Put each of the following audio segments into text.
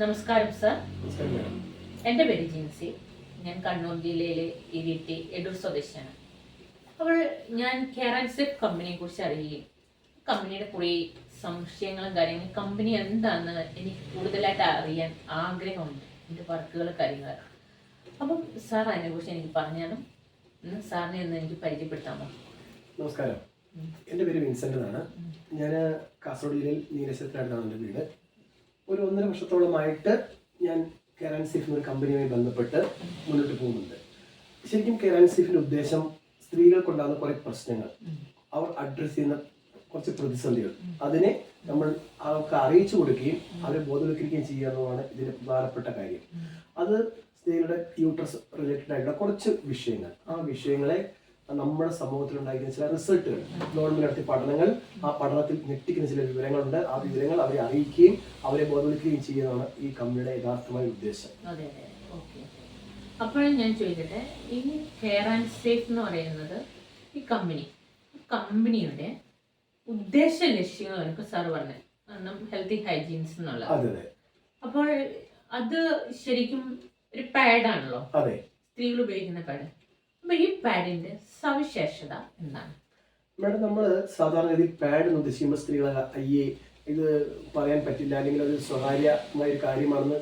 നമസ്കാരം സർ. എന്റെ എന്റെ പേര് ജിൻസി. ഞാൻ കണ്ണൂർ ജില്ലയിലെ ഇരിട്ടി എടൂർ സ്വദേശിയാണ്. അപ്പോൾ ഞാൻ കെയറാൻസെഫ് കമ്പനിയെ കുറിച്ച് അറിയുകയും കമ്പനിയുടെ കുറേ സംശയങ്ങളും കാര്യങ്ങളും കമ്പനി എന്താണെന്ന് എനിക്ക് കൂടുതലായിട്ട് അറിയാൻ ആഗ്രഹമുണ്ട്. എന്റെ വർക്കുകൾ കാര്യങ്ങൾ അപ്പം സാർ അതിനെക്കുറിച്ച് എനിക്ക് പറഞ്ഞാലും ഇന്ന് സാറിനെ ഒന്ന് എനിക്ക് പരിചയപ്പെടുത്താമോ നമസ്കാരം. എന്റെ പേര് വിൻസെന്റ് എന്നാണ് ഞാൻ കാസർഗോഡ് ജില്ലയിൽ നീലശ്വരത്തിനടുത്താണ് എന്റെ വീട്. ഒരു ഒന്നര വർഷത്തോളമായിട്ട് ഞാൻ കെയർ സേഫ് എന്നൊരു കമ്പനിയുമായി ബന്ധപ്പെട്ട് മുന്നോട്ട് പോകുന്നുണ്ട്. ശരിക്കും കെയർ സേഫിന്റെ ഉദ്ദേശം സ്ത്രീകൾക്കുണ്ടാകുന്ന കുറെ പ്രശ്നങ്ങൾ. അവർ അഡ്രസ്സ് ചെയ്യുന്ന കുറച്ച് പ്രതിസന്ധികൾ. അതിനെ നമ്മൾ അവർക്ക് അറിയിച്ചു കൊടുക്കുകയും അവരെ ബോധവൽക്കരിക്കുകയും ചെയ്യുക എന്നുള്ളതാണ് ഇതിന്റെ പ്രധാനപ്പെട്ട കാര്യം. അത് സ്ത്രീകളുടെ യൂട്രസ് റിലേറ്റഡ് ആയിട്ടുള്ള കുറച്ച് വിഷയങ്ങൾ. ആ വിഷയങ്ങളെ നമ്മുടെ സമൂഹത്തിൽ ഉണ്ടായിരിക്കുന്ന ചില റിസൾട്ടുകൾ. ഗവൺമെന്റ് നടത്തിയ പഠനങ്ങൾ ആ പഠനത്തിൽ ഞെട്ടിക്കുന്ന ചില വിവരങ്ങളുണ്ട്. ആ വിവരങ്ങൾ അവരെ അറിയിക്കുകയും അവരെ ബോധവൽക്കുകയും ചെയ്യുന്നതാണ് ഈ കമ്പനിയുടെ യഥാർത്ഥമായ ഉദ്ദേശം. അപ്പോൾ ഞാൻ ചോദിക്കട്ടെ ഈ കെയർ ആൻഡ് സേഫ് എന്ന് പറയുന്നത് ഈ കമ്പനി കമ്പനിയുടെ ഉദ്ദേശ ലക്ഷ്യങ്ങൾ എനിക്ക് സാർ പറഞ്ഞു കാരണം ഹെൽത്തി ഹൈജീൻസ് എന്നുള്ളത്. അപ്പോൾ അത് ശരിക്കും ഒരു പാഡാണല്ലോ സ്ത്രീകൾ ഉപയോഗിക്കുന്ന പാഡ് അപ്പൊ ഈ പാഡിന്റെ സവിശേഷത എന്താണ്? മാഡം നമ്മൾ സാധാരണഗതിയിൽ പാഡ് എന്ന് ഉദ്ദേശിക്കുമ്പോൾ സ്ത്രീകളെ അയ്യേ ഇത് പറയാൻ പറ്റില്ല അല്ലെങ്കിൽ അത് സ്വകാര്യമായ ഒരു കാര്യമാണെന്ന്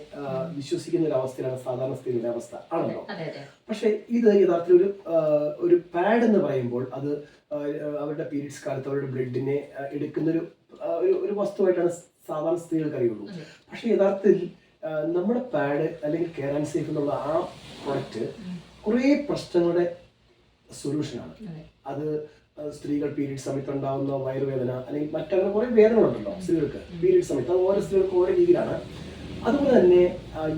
വിശ്വസിക്കുന്ന ഒരു അവസ്ഥയിലാണ് സാധാരണ സ്ത്രീകളുടെ അവസ്ഥ. ആണല്ലോ? പക്ഷേ ഇത് യഥാർത്ഥത്തിൽ ഒരു ഒരു പാഡ് എന്ന് പറയുമ്പോൾ അത് അവരുടെ പീരീഡ്സ് കാലത്ത് അവരുടെ ബ്ലഡിനെ എടുക്കുന്നൊരു ആ, ഒരു ഒരു വസ്തുവായിട്ടാണ് സാധാരണ സ്ത്രീകൾക്ക് അറിയുള്ളൂ. പക്ഷേ യഥാർത്ഥത്തിൽ നമ്മുടെ പാഡ് അല്ലെങ്കിൽ കെയർ ആൻഡ് സേഫ് എന്നുള്ള ആ പ്രൊഡക്റ്റ് കുറേ പ്രശ്നങ്ങളുടെ സൊല്യൂഷനാണ് അതെ. സ്ത്രീകൾ പീരീഡ് സമയത്ത് ഉണ്ടാകുന്ന വയറുവേദന അല്ലെങ്കിൽ മറ്റങ്ങനെ കുറേ വേദനകളുണ്ടല്ലോ സ്ത്രീകൾക്ക്. പീരീഡ് സമയത്ത് അത് ഓരോ സ്ത്രീകൾക്ക് ഓരോ രീതിയിലാണ്. അതുപോലെ തന്നെ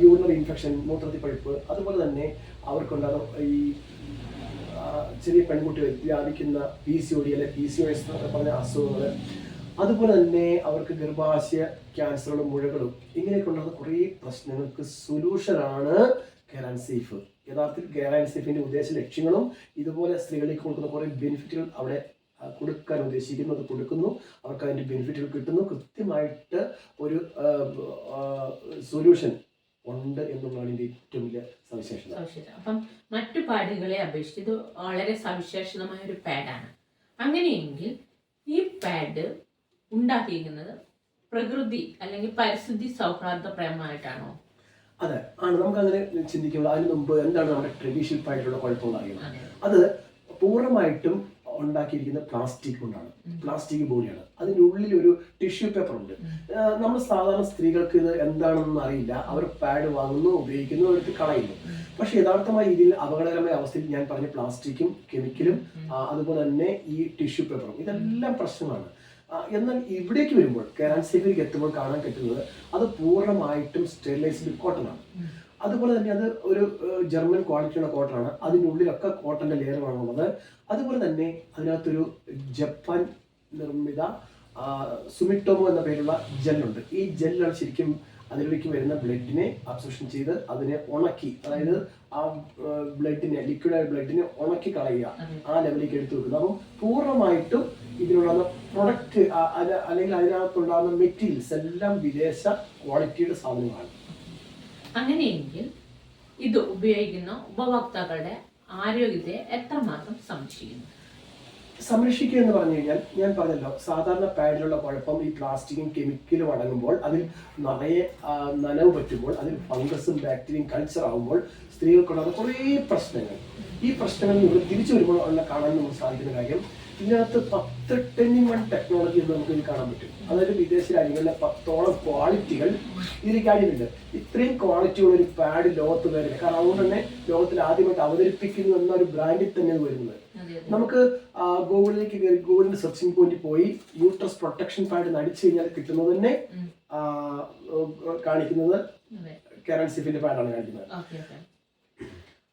യൂറിനറി ഇൻഫെക്ഷൻ മൂത്രത്തിൽ പഴുപ്പ് അതുപോലെ തന്നെ അവർക്കുണ്ടാകുന്ന ഈ ചെറിയ പെൺകുട്ടികൾ വ്യാപിക്കുന്ന പി സി ഒ ഡി അല്ലെ പി സി ഒ എസ് എന്നൊക്കെ പറഞ്ഞ അസുഖങ്ങൾ അതുപോലെ തന്നെ അവർക്ക് ഗർഭാശയ ക്യാൻസറുകളും മുഴകളും ഇങ്ങനെയൊക്കെ ഉണ്ടാകുന്ന കുറേ പ്രശ്നങ്ങൾക്ക് സൊല്യൂഷനാണ് ആൻഡ് സേഫ് യഥാർത്ഥത്തിൽ ആൻഡ് സേഫിന്റെ ഉദ്ദേശ ലക്ഷ്യങ്ങളും ഇതുപോലെ സ്ത്രീകളിലേക്ക് കൊടുക്കുന്ന കുറേ ബെനിഫിറ്റുകൾ അവിടെ കൊടുക്കാൻ ഉദ്ദേശിക്കുന്നു അത് കൊടുക്കുന്നു. അവർക്ക് അതിന്റെ ബെനിഫിറ്റുകൾ കിട്ടുന്നു. കൃത്യമായിട്ട് ഒരു സൊല്യൂഷൻ ഉണ്ട് എന്നുള്ളതാണ് ഇതിന്റെ ഏറ്റവും വലിയ സവിശേഷത. അപ്പം മറ്റു പാഡുകളെ അപേക്ഷിച്ച് ഇത് വളരെ സവിശേഷതമായ ഒരു പാഡാണ്. അങ്ങനെയെങ്കിൽ ഈ പാഡ് ഉണ്ടാക്കിയിരിക്കുന്നത് പ്രകൃതി അല്ലെങ്കിൽ പരിസ്ഥിതി സൗഹാർദ്ദപ്രയമായിട്ടാണോ അതെ. ആണ് നമുക്ക് അങ്ങനെ ചിന്തിക്കുമ്പോൾ അതിന് മുമ്പ് എന്താണ് നമ്മുടെ ട്രഡീഷണൽ ആയിട്ടുള്ള കുഴപ്പങ്ങൾ അറിയുന്നത് അത് പൂർണമായിട്ടും ഉണ്ടാക്കിയിരിക്കുന്ന പ്ലാസ്റ്റിക് കൊണ്ടാണ്. പ്ലാസ്റ്റിക് ബോഡിയാണ്. അതിനുള്ളിൽ ഒരു ടിഷ്യൂ പേപ്പർ ഉണ്ട്. നമ്മൾ സാധാരണ സ്ത്രീകൾക്ക് ഇത് എന്താണെന്ന് അറിയില്ല. അവർ പാഡ് വാങ്ങുന്നു ഉപയോഗിക്കുന്നു എടുത്ത് കളയുന്നു. പക്ഷെ യഥാർത്ഥമായ ഇതിൽ അപകടകരമായ അവസ്ഥയിൽ ഞാൻ പറഞ്ഞ പ്ലാസ്റ്റിക്കും കെമിക്കലും അതുപോലെ തന്നെ ഈ ടിഷ്യൂ പേപ്പറും ഇതെല്ലാം പ്രശ്നമാണ്. എന്നാൽ ഇവിടേക്ക് വരുമ്പോൾ കേരള സേഫിലേക്ക് എത്തുമ്പോൾ കാണാൻ പറ്റുന്നത് അത് പൂർണമായിട്ടും സ്റ്റെറിലൈസ്ഡ് കോട്ടൺ ആണ്. അതുപോലെ തന്നെ അത് ഒരു ജർമ്മൻ ക്വാളിറ്റിയുള്ള കോട്ടൺ ആണ്. അതിന്റെ ഉള്ളിലൊക്കെ കോട്ടന്റെ ലെയർ ഉള്ളത് അതുപോലെ തന്നെ അതിനകത്തൊരു ജപ്പാൻ നിർമ്മിത സുമിറ്റോമോ എന്ന പേരുള്ള ജെല്ലുണ്ട് ഈ ജെല്ലാണ് ശരിക്കും അതിലേക്ക് വരുന്ന ബ്ലഡിനെ അബ്സോഷൻ ചെയ്ത് അതിനെ ഉണക്കി അതായത് ആ ബ്ലഡിനെ ലിക്വിഡായ ബ്ലഡിനെ ഉണക്കി കളയുക ആ ലെവലിലേക്ക് എടുത്തു വെക്കുന്നത് അപ്പം പൂർണമായിട്ടും ഇതിലുള്ള പ്രൊഡക്റ്റ് അല്ലെങ്കിൽ അതിനകത്തുണ്ടാകുന്ന മെറ്റീരിയൽസ് എല്ലാം വിദേശ ക്വാളിറ്റിയുടെ സാധനങ്ങളാണ്. അങ്ങനെയെങ്കിൽ ഇത് ഉപയോഗിക്കുന്ന ഉപഭോക്താക്കളുടെ ആരോഗ്യത്തെ എത്രമാത്രം സംരക്ഷിക്കുന്നു? സംരക്ഷിക്കുക എന്ന് പറഞ്ഞു കഴിഞ്ഞാൽ ഞാൻ പറഞ്ഞല്ലോ സാധാരണ പാഡിലുള്ള കുഴപ്പം ഈ പ്ലാസ്റ്റിക്കും കെമിക്കലും അടങ്ങുമ്പോൾ അതിൽ നിറയെ നനവ് പറ്റുമ്പോൾ അതിൽ ഫംഗസും ബാക്ടീരിയയും കൾച്ചർ ആകുമ്പോൾ സ്ത്രീകൾക്കുണ്ടാകുന്ന കുറേ പ്രശ്നങ്ങൾ. ഈ പ്രശ്നങ്ങൾ നിന്ന് തിരിച്ചു വരുമ്പോൾ ഉള്ള കാണാൻ നമുക്ക് സാധിക്കുന്ന കാര്യം ഇതിനകത്ത് പത്ത് ടെന്നിങ് വൺ ടെക്നോളജി എന്ന് നമുക്ക് ഇതിൽ കാണാൻ പറ്റും. അതായത് വിദേശ രാജ്യങ്ങളിലെ പത്തോളം ക്വാളിറ്റികൾ ഇതിലേക്ക് കാര്യമുണ്ട് ഇത്രയും ക്വാളിറ്റി ഉള്ള ഒരു പാഡ് ലോകത്ത് വരുന്നത് കാരണം അതുകൊണ്ട് തന്നെ ലോകത്തിൽ ആദ്യമായിട്ട് അവതരിപ്പിക്കുന്നു എന്ന ഒരു ബ്രാൻഡിൽ തന്നെ വരുന്നത്. നമുക്ക് ഗൂഗിളിലേക്ക് കയറി ഗൂഗിളിന്റെ സെർച്ചിങ് പോയിന്റ് പോയി യൂട്രസ് പ്രൊട്ടക്ഷൻ പാഡ് അടിച്ചു കഴിഞ്ഞാൽ കിട്ടുന്നത് തന്നെ. കാണിക്കുന്നത് കെറൻ സിഫിന്റെ പാഡാണ് കാണിക്കുന്നത്.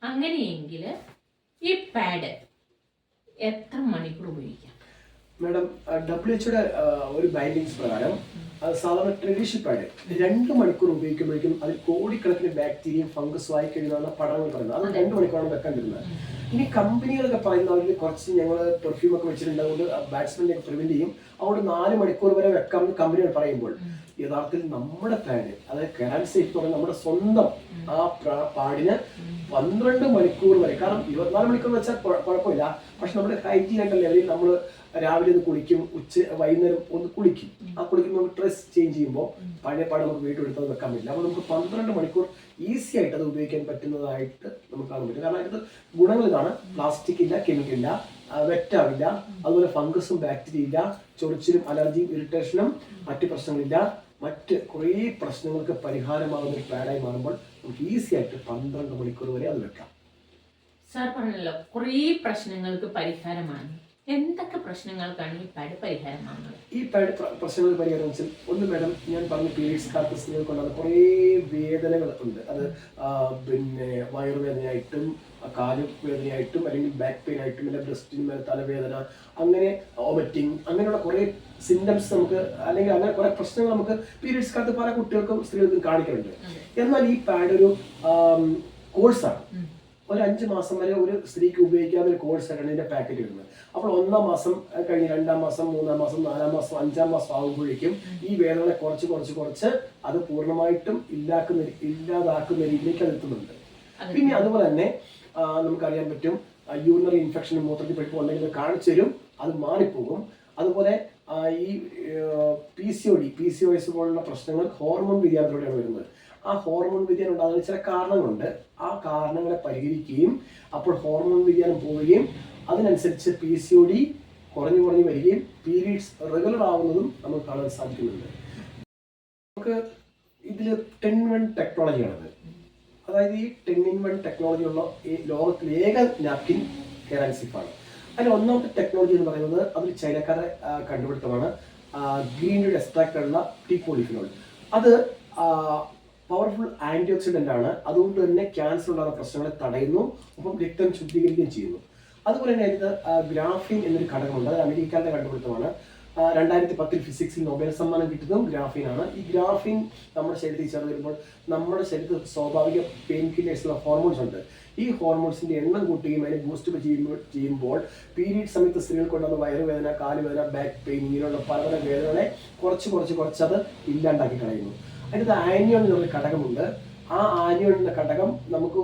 അങ്ങനെയെങ്കിൽ ഈ പാഡ് എത്ര മണിക്കൂർ ഉപയോഗിക്കാം? മാഡം ഡബ്ല്യു എച്ച്യുടെ ഒരു ബൈൻഡിങ്സ് പ്രകാരം സാധാരണ ട്രഡീഷണൽ പാഡ് രണ്ട് മണിക്കൂർ ഉപയോഗിക്കുമ്പോഴേക്കും അതിൽ കോടിക്കണക്കിന് ബാക്ടീരിയയും ഫംഗസും ആയി കഴിയുന്നതാണ് പഠനങ്ങൾ പറയുന്നത്. അത് രണ്ട് മണിക്കൂറാണ് വെക്കാൻ വരുന്നത്. ഇനി കമ്പനികളൊക്കെ പറയുന്ന അവരിൽ കുറച്ച് ഞങ്ങൾ പെർഫ്യൂം ഒക്കെ വെച്ചിട്ടുണ്ട്. അതുകൊണ്ട് ബാറ്റ്സ്മാനെ പ്രിവെന്റ് ചെയ്യും. അതുകൊണ്ട് നാല് മണിക്കൂർ വരെ വെക്കാമെന്ന് കമ്പനികൾ പറയുമ്പോൾ യഥാർത്ഥത്തിൽ നമ്മുടെ പാഡ് അതായത് കെറാൻ സേഫ് പറഞ്ഞ നമ്മുടെ സ്വന്തം ആ പാടിന് പന്ത്രണ്ട് മണിക്കൂർ വരെ. കാരണം ഇരുപത്തിനാല് മണിക്കൂർ വെച്ചാൽ കുഴ- കുഴപ്പമില്ല. പക്ഷെ നമ്മുടെ ഹൈജീൻ ആയിട്ടുള്ള ലെവലിൽ നമ്മൾ രാവിലെ ഒന്ന് കുളിക്കും ഉച്ച വൈകുന്നേരം ഒന്ന് കുളിക്കും. ആ കുളിക്കുമ്പോൾ ഡ്രസ് ചേഞ്ച് ചെയ്യുമ്പോൾ പഴയ പാട് നമുക്ക് വീട്ടിൽ അത് വെക്കാൻ പറ്റില്ല. അപ്പോൾ നമുക്ക് പന്ത്രണ്ട് മണിക്കൂർ ഈസി ആയിട്ട് അത് ഉപയോഗിക്കാൻ പറ്റുന്നതായിട്ട് നമുക്ക് കാണാൻ പറ്റും. കാരണം അതിന്റെ ഗുണങ്ങൾ ഇതാണ്. പ്ലാസ്റ്റിക് ഇല്ല കെമിക്കൽ ഇല്ല വെറ്റാവില്ല അതുപോലെ ഫംഗസും ബാക്ടീരിയ ഇല്ല ചൊറിച്ചിലും അലർജിയും ഇറിറ്റേഷനും മറ്റ് പ്രശ്നങ്ങളില്ല. മറ്റ് കുറേ പ്രശ്നങ്ങൾക്ക് പരിഹാരമാകുന്ന ഒരു പാഡായി മാറുമ്പോൾ നമുക്ക് ഈസി ആയിട്ട് പന്ത്രണ്ട് മണിക്കൂർ വരെ അത് വെക്കാം. സാർ പറഞ്ഞല്ലോ കുറേ പ്രശ്നങ്ങൾക്ക് പരിഹാരമാണ്. എന്തൊക്കെ പ്രശ്നങ്ങൾക്കാണ് ഈ പാഡ് പരിഹാരമാകുന്നത് ഈ പാഡ് പ്ര- പ്രശ്നങ്ങൾ പരിഹാരം വെച്ചാൽ ഒന്ന് മാഡം ഞാൻ പറഞ്ഞ പീരീഡ്സ് കാലത്ത് സ്ത്രീകൾക്കുണ്ടാകുന്ന കുറേ വേദനകൾ ഉണ്ട് അത് പിന്നെ വയറുവേദനയായിട്ടും കാൽ വേദനയായിട്ടും അല്ലെങ്കിൽ ബാക്ക് പെയിൻ ആയിട്ടും അല്ലെങ്കിൽ ബ്രസ്റ്റിന് തലവേദന അങ്ങനെ ഓമറ്റിങ് അങ്ങനെയുള്ള കുറേ സിംറ്റംസ് നമുക്ക് അല്ലെങ്കിൽ അങ്ങനെ കുറേ പ്രശ്നങ്ങൾ നമുക്ക് പീരീഡ്സ് കാലത്ത് പല കുട്ടികൾക്കും സ്ത്രീകൾക്കും കാണിക്കുന്നുണ്ട് എന്നാൽ ഈ പാഡ് ഒരു കോഴ്സാണ് ഒരു അഞ്ച് മാസം വരെ ഒരു സ്ത്രീക്ക് ഉപയോഗിക്കാവുന്ന ഒരു കോഴ്സാണ് ഇതിന്റെ പാക്കറ്റ് വരുന്നത് അപ്പോൾ ഒന്നാം മാസം കഴിഞ്ഞ് രണ്ടാം മാസം മൂന്നാം മാസം നാലാം മാസം അഞ്ചാം മാസം ആകുമ്പോഴേക്കും ഈ വേദന കുറച്ച് കുറച്ച് കുറച്ച് അത് പൂർണമായിട്ടും ഇല്ലാക്കുന്ന ഇല്ലാതാക്കുന്ന രീതിയിലേക്ക് അത് എത്തുന്നുണ്ട്. പിന്നെ അതുപോലെ തന്നെ നമുക്കറിയാൻ പറ്റും യൂറിനറി ഇൻഫെക്ഷൻ മൂത്രത്തിൽ പെട്ടു ഉണ്ടെങ്കിൽ അത് കാണിച്ചു തരും അത് മാറിപ്പോകും. അതുപോലെ ഈ P C O D P C O S പോലുള്ള പ്രശ്നങ്ങൾ ഹോർമോൺ വ്യതിയാനത്തിലൂടെയാണ് വരുന്നത്. ആ ഹോർമോൺ വ്യതിയാനം ഉണ്ടാകുന്ന ചില കാരണങ്ങളുണ്ട്. ആ കാരണങ്ങളെ പരിഹരിക്കുകയും അപ്പോൾ ഹോർമോൺ വ്യതിയാനം പോവുകയും അതിനനുസരിച്ച് പി സി ഒ ഡി കുറഞ്ഞു കുറഞ്ഞു വരികയും പീരീഡ്സ് റെഗുലർ ആവുന്നതും നമുക്ക് കാണാൻ സാധിക്കുന്നുണ്ട്. നമുക്ക് ഇതിൽ ടെൻ വൺ ടെക്നോളജിയാണത് അതായത് ഈ ടെൻ ഇൻ വൺ ടെക്നോളജി ഉള്ള ഈ ലോകത്തിലെ ഏക നാപ്കിൻ കെറാൻസിഫാണ് അതിൽ ഒന്നാമത്തെ ടെക്നോളജി എന്ന് പറയുന്നത് അതിൽ ചൈനക്കാരെ കണ്ടുപിടുത്തമാണ്. ഗ്രീൻ ടീ എക്സ്ട്രാക്ട് ഉള്ള അത് പവർഫുൾ ആന്റി ഓക്സിഡന്റ് ആണ്. അതുകൊണ്ട് തന്നെ ക്യാൻസർ ഉണ്ടാകുന്ന പ്രശ്നങ്ങളെ തടയുന്നു. ഒപ്പം രക്തം ശുദ്ധീകരിക്കുകയും ചെയ്യുന്നു. അതുപോലെ തന്നെ അതിന് ഗ്രാഫീൻ എന്നൊരു ഘടകമുണ്ട് അത് അമേരിക്കയുടെ കണ്ടുപിടുത്തമാണ്. രണ്ടായിരത്തി പത്തിൽ ഫിസിക്സിൽ നൊബേൽ സമ്മാനം കിട്ടുന്നതും ഗ്രാഫീനാണ്. ഈ ഗ്രാഫീൻ നമ്മുടെ ശരീരത്തിൽ ചേർന്ന് വരുമ്പോൾ നമ്മുടെ ശരീരത്തിൽ സ്വാഭാവിക പെയിൻ കില്ലേഴ്സുള്ള ഹോർമോൺസ് ഉണ്ട്. ഈ ഹോർമോൺസിന്റെ എണ്ണം കൂട്ടുകയും അതിനെ ബൂസ്റ്റ് ചെയ്യുമ്പോൾ ചെയ്യുമ്പോൾ പീരീഡ് സമയത്ത് സ്ത്രീകൾക്കുണ്ടാകുന്ന വയറുവേദന കാലുവേദന ബാക്ക് പെയിൻ ഇങ്ങനെയുള്ള പലതരം പല വേദനകളെ കുറച്ച് കുറച്ച് കുറച്ച് അത് ഇല്ലാണ്ടാക്കി കളയുന്നു. അതിനകത്ത് ആനിയോൺ എന്നൊരു ഘടകമുണ്ട്. ആ ആനിയോൺ എന്ന ഘടകം നമുക്ക്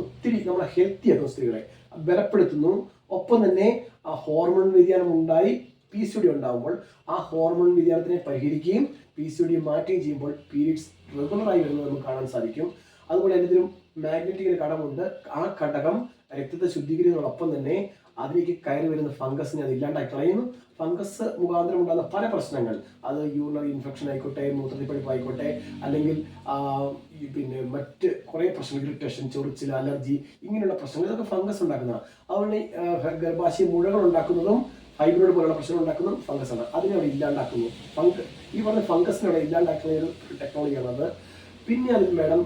ഒത്തിരി നമ്മളെ ഹെൽത്തി ആക്കും സ്ത്രീകളെ. ബലപ്പെടുത്തുന്നു. ഒപ്പം തന്നെ ആ ഹോർമോൺ വ്യതിയാനം ഉണ്ടായി പി സി ഡി ഉണ്ടാകുമ്പോൾ ആ ഹോർമോൺ വ്യതിയാനത്തിനെ പരിഹരിക്കുകയും പി സി ഡി മാറ്റുകയും ചെയ്യുമ്പോൾ പീരീഡ്സ് റെഗുലറായി വരുന്നത് നമുക്ക് കാണാൻ സാധിക്കും. അതുപോലെ എന്തെങ്കിലും മാഗ്നറ്റിക് ഘടകമുണ്ട് ആ ഘടകം രക്തത്തെ ശുദ്ധീകരിക്കുന്നതോടൊപ്പം തന്നെ അതിലേക്ക് കയറി വരുന്ന ഫംഗസിനെ അത് ഇല്ലാണ്ടായി കളയുന്നു. ഫംഗസ് മുഖാന്തരം ഉണ്ടാകുന്ന പല പ്രശ്നങ്ങൾ. അത് യൂറിനറി ഇൻഫെക്ഷൻ ആയിക്കോട്ടെ മൂത്രത്തിപ്പഴിപ്പ് ആയിക്കോട്ടെ അല്ലെങ്കിൽ പിന്നെ മറ്റ് കുറേ പ്രശ്നങ്ങൾ ഇറിറ്റേഷൻ ചൊറിച്ചിൽ അലർജി ഇങ്ങനെയുള്ള പ്രശ്നങ്ങൾ. ഇതൊക്കെ ഫംഗസ് ഉണ്ടാക്കുന്നതാണ്. അതുകൊണ്ട് ഗർഭാശയ മുഴകൾ ഉണ്ടാക്കുന്നതും ഫൈബ്രോയിഡ് പോലുള്ള പ്രശ്നങ്ങൾ ഉണ്ടാക്കുന്നതും ഫംഗസ് ആണ്. അതിനെ അവിടെ ഇല്ലാണ്ടാക്കുന്നു. ഫംഗ് ഈ പറഞ്ഞ ഫംഗസിനെ അവിടെ ഇല്ലാണ്ടാക്കുന്ന ഒരു ടെക്നോളജിയാണ് അത് പിന്നെ അതിൽ മേഡം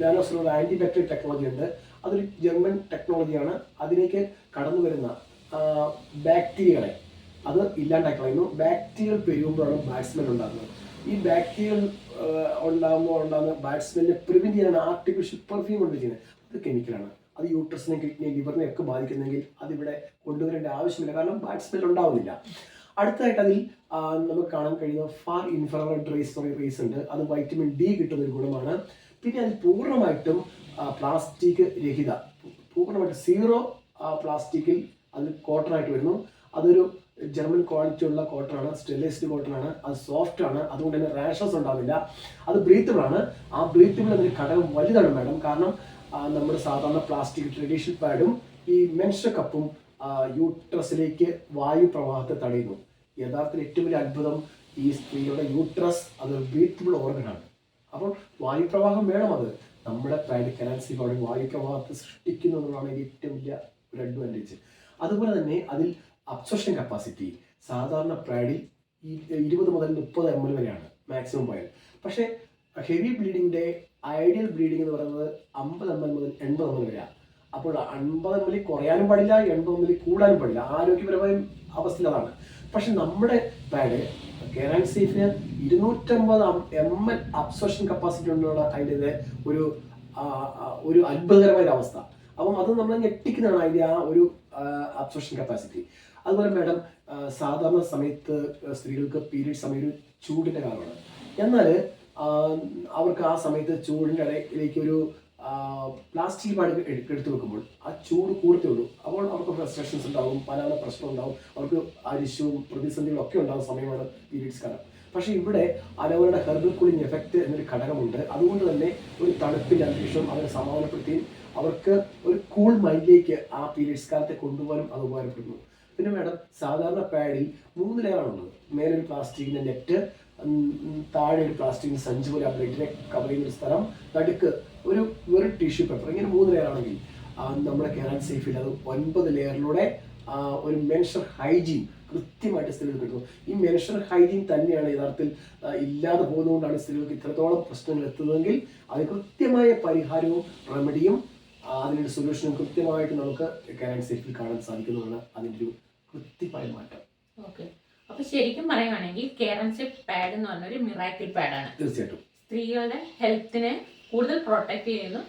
നാനോസിലുള്ള ആന്റി ബാക്ടീരിയൽ ടെക്നോളജി ഉണ്ട് അതൊരു ജർമ്മൻ ടെക്നോളജിയാണ് അതിലേക്ക് കടന്നു വരുന്ന ബാക്ടീരിയകളെ അത് ഇല്ലാണ്ടാക്കി കളയുന്നു ബാക്ടീരിയൽ പെരുകുമ്പോഴാണ് ബാറ്റ്സ്മെൻ ഉണ്ടാകുന്നത്. ഈ ബാക്ടീരിയൽ ഉണ്ടാകുമ്പോൾ ഉണ്ടാകുന്ന ബാറ്റ്സ്മാനെ പ്രിവെന്റ് ചെയ്യാനാണ് ആർട്ടിഫിഷ്യൽ പെർഫ്യൂം കൊണ്ട് ചെയ്യുന്നത്. അത് കെമിക്കലാണ് അത് യൂട്രസിനെ കിഡ്നി ലിവറിനെ ഒക്കെ ബാധിക്കുന്നെങ്കിൽ അതിവിടെ കൊണ്ടുവരേണ്ട ആവശ്യമില്ല. കാരണം ബാറ്റ്സ്മാൻ ഉണ്ടാവുന്നില്ല. അടുത്തതായിട്ട് അതിൽ നമുക്ക് കാണാൻ കഴിയുന്ന ഫാർ ഇൻഫ്രാറെഡ് റേസ് റേസ് ഉണ്ട്. അത് വൈറ്റമിൻ ഡി കിട്ടുന്ന ഒരു ഗുണമാണ്. പിന്നെ അത് പൂർണമായിട്ടും പ്ലാസ്റ്റിക് രഹിത. പൂർണമായിട്ട് സീറോ പ്ലാസ്റ്റിക്കിൽ അത് ആയിട്ട് വരുന്നു. അതൊരു ജർമ്മൻ ക്വാളിറ്റി ഉള്ള കോട്ടണാണ് സ്റ്റെറിലൈസ്ഡ് കോട്ടണാണ് അത് സോഫ്റ്റ് ആണ് അതുകൊണ്ട് തന്നെ റാഷസ് ഉണ്ടാവില്ല. അത് ബ്രീത്തബിൾ ആണ്. ആ ബ്രീത്തബിൾ അതിന് ഘടകം വലുതാണ് മാഡം. കാരണം നമ്മുടെ സാധാരണ പ്ലാസ്റ്റിക് ട്രഡീഷണൽ പാഡും ഈ മെൻഷ കപ്പും യൂട്രസിലേക്ക് വായു പ്രവാഹത്തെ തടയുന്നു. യഥാർത്ഥത്തിൽ ഏറ്റവും വലിയ അത്ഭുതം ഈ സ്ത്രീയുടെ യൂട്രസ് അത് ബ്രീത്തബിൾ ഓർഗനാണ് അപ്പോൾ വായുപ്രവാഹം വേണം അത്. നമ്മുടെ പ്രൈവറ്റ് കനാൻസി പാഡ് വായുപ്രവാഹത്തെ സൃഷ്ടിക്കുന്നു എന്നുള്ളതാണ് ഏറ്റവും വലിയ ഒരു അഡ്വാന്റേജ് അതുപോലെ തന്നെ അതിൽ അബ്സോർഷൻ കപ്പാസിറ്റി സാധാരണ പ്രൈഡിൽ ഇരുപത് മുതൽ മുപ്പത് എം എൽ വരെയാണ് മാക്സിമം പോയാൽ പക്ഷേ ഹെവി ബ്ലീഡിങ്ങിന്റെ ഐഡിയൽ ബ്ലീഡിംഗ് എന്ന് പറയുന്നത് അമ്പത് എം എൽ മുതൽ എൺപത് എം എൽ വരെയാണ്. അപ്പോൾ അൻപത് എം എൽ കുറയാനും പാടില്ല എൺപത് എം എൽ കൂടാനും പാടില്ല. ആരോഗ്യപരമായ അവസ്ഥ അതാണ് പക്ഷെ നമ്മുടെ പാഡ് കേരൻ സേഫിന് ഇരുന്നൂറ്റമ്പത് എം എൽ അബ്സോർഷൻ കപ്പാസിറ്റി ഉണ്ടെന്നാണ് അതിന്റെ ഒരു ഒരു അത്ഭുതകരമായ ഒരു അവസ്ഥ അപ്പം അത് നമ്മൾ ഞെട്ടിക്കുന്നതാണ് അതിന്റെ ആ ഒരു അബ്സോർഷൻ കപ്പാസിറ്റി അതുപോലെ മാഡം സാധാരണ സമയത്ത് സ്ത്രീകൾക്ക് പീരീഡ് സമയം ഒരു ചൂടിന്റെ കാലമാണ്. എന്നാൽ അവർക്ക് ആ സമയത്ത് ചൂടിന്റെ ഇടയിലേക്ക് ഒരു പ്ലാസ്റ്റിക് പാട് എടുത്തു വെക്കുമ്പോൾ ആ ചൂട് കൂടത്തേ ഉള്ളൂ. അപ്പോൾ അവർക്ക് ഫ്രസ്ട്രേഷൻസ് ഉണ്ടാവും പല പല പ്രശ്നം ഉണ്ടാവും. അവർക്ക് അരിശവും പ്രതിസന്ധികളും ഒക്കെ ഉണ്ടാകുന്ന സമയമാണ് പീരീഡ്സ് കാലം. പക്ഷേ ഇവിടെ അലവരുടെ ഹെർബൽ കൂളിംഗ് എഫക്റ്റ് എന്നൊരു ഘടകമുണ്ട്. അതുകൊണ്ട് തന്നെ ഒരു തണുപ്പിന്റെ അന്തരീക്ഷം അവരെ സമാധാനപ്പെടുത്തിയും അവർക്ക് ഒരു കൂൾ മൈൻഡിലേക്ക് ആ പീരീഡ്സ് കാലത്തെ കൊണ്ടുപോകാനും അത് ഉപകാരപ്പെടുന്നു. പിന്നെ മാഡം സാധാരണ പാഡിൽ മൂന്ന് ലെയറാണുള്ളത് മേലെ ഒരു പ്ലാസ്റ്റിക്കിന്റെ നെറ്റ് താഴെ ഒരു പ്ലാസ്റ്റിക്കിന്റെ സഞ്ചി പോലെ ആ ബ്ലഡിനെ കവർ ചെയ്യുന്ന ഒരു സ്ഥലം നടുക്ക് ഒരു വെറും ടിഷ്യൂ പേപ്പർ ഇങ്ങനെ മൂന്ന് ലെയറാണെങ്കിൽ നമ്മുടെ കേരള സേഫിൽ അത് ഒൻപത് ലെയറിലൂടെ ഒരു മെൻഷർ ഹൈജീൻ കൃത്യമായിട്ട് സ്ത്രീകൾക്ക് കിട്ടുന്നു ഈ മെൻഷർ ഹൈജീൻ തന്നെയാണ് യഥാർത്ഥത്തിൽ ഇല്ലാതെ പോകുന്നതുകൊണ്ടാണ് സ്ത്രീകൾക്ക് ഇത്രത്തോളം പ്രശ്നങ്ങൾ എത്തുന്നതെങ്കിൽ അത് കൃത്യമായ പരിഹാരവും റെമഡിയും അതിനൊരു സൊല്യൂഷനും കൃത്യമായിട്ട് നമുക്ക് കേരള സേഫിൽ കാണാൻ സാധിക്കുന്നതാണ് അതിന്റെ ഒരു കൃത്യമായ മാറ്റം. ഓക്കെ. അപ്പൊ ശരിക്കും പറയുകയാണെങ്കിൽ കേരൻസെഫ് പാഡ് എന്ന് പറഞ്ഞ ഒരു മിറാക്കിൾ പാഡാണ് തീർച്ചയായിട്ടും. സ്ത്രീകളുടെ ഹെൽത്തിനെ കൂടുതൽ പ്രൊട്ടക്ട് ചെയ്യുന്നു.